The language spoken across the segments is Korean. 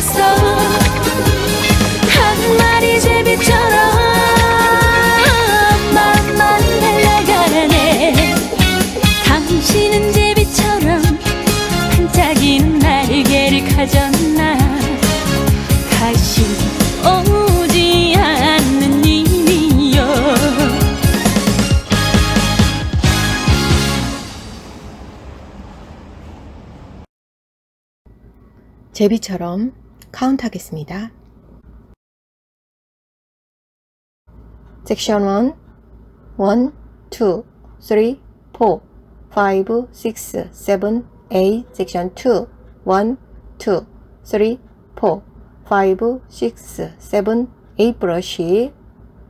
했어. 한 마리 제비처럼 맘만 날아가네. 당신은 제비처럼 반짝이는 날개를 가졌나. 다시 오지 않는 이미요 제비처럼 카운트 하겠습니다. 섹션 1 1, 2, 3, 4, 5, 6, 7, 8 섹션 2 1, 2, 3, 4, 5, 6, 7, 8 브러쉬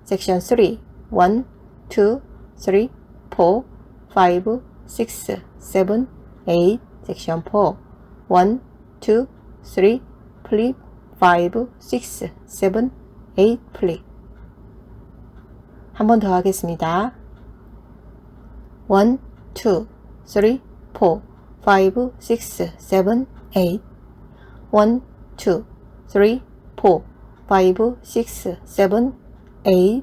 섹션 3 1, 2, 3, 4, 5, 6, 7, 8 섹션 4 1, 2, 3, 플립 5, 6, 7, 8 플립. 한 번 더 하겠습니다. 1, 2, 3, 4, 5, 6, 7, 8 1, 2, 3, 4, 5, 6, 7, 8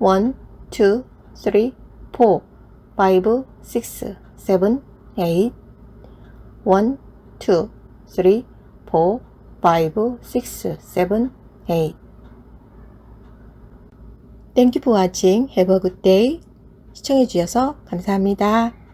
1, 2, 3, 4, 5, 6, 7, 8 1, 2, 3, 4, 5, 6, 7, 8 Thank you for watching. Have a good day. 시청해주셔서 감사합니다.